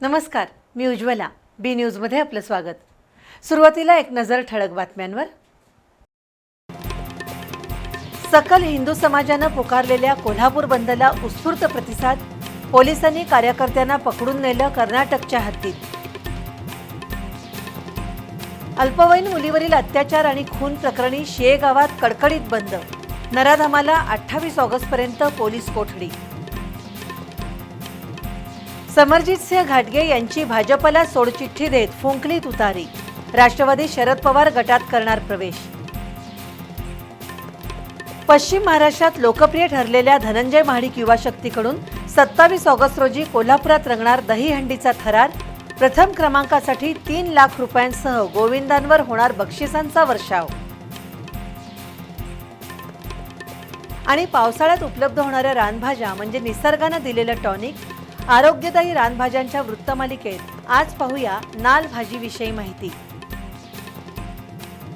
नमस्कार मी उज्ज्वला. बी न्यूजमध्ये आपलं स्वागत. सुरुवातीला एक नजर ठळक बातम्यांवर. सकल हिंदू समाजानं पुकारलेल्या कोल्हापूर बंदला उत्स्फूर्त प्रतिसाद पोलिसांनी कार्यकर्त्यांना पकडून नेलं कर्नाटकच्या हद्दीत. अल्पवयीन मुलीवरील अत्याचार आणि खून प्रकरणी शेगावात कडकडीत बंद. नराधमाला अठ्ठावीस ऑगस्टपर्यंत पोलीस कोठडी. समरजित सिंह घाटगे यांची भाजपला सोडचिठ्ठी देत फुंकली तुतारी राष्ट्रवादी शरद पवार गटात करणार प्रवेश. पश्चिम महाराष्ट्रात लोकप्रिय ठरलेल्या धनंजय महाडिक युवा शक्तीकडून सत्तावीस ऑगस्ट रोजी कोल्हापुरात रंगणार दहीहंडीचा थरार. प्रथम क्रमांकासाठी तीन लाख रुपयांसह गोविंदांवर होणार बक्षिसांचा वर्षाव. आणि पावसाळ्यात उपलब्ध होणाऱ्या रानभाज्या म्हणजे निसर्गानं दिलेलं टॉनिक आरोग्यदायी रानभाज्यांच्या वृत्तमालिकेत आज पाहूया नाल भाजीविषयी माहिती.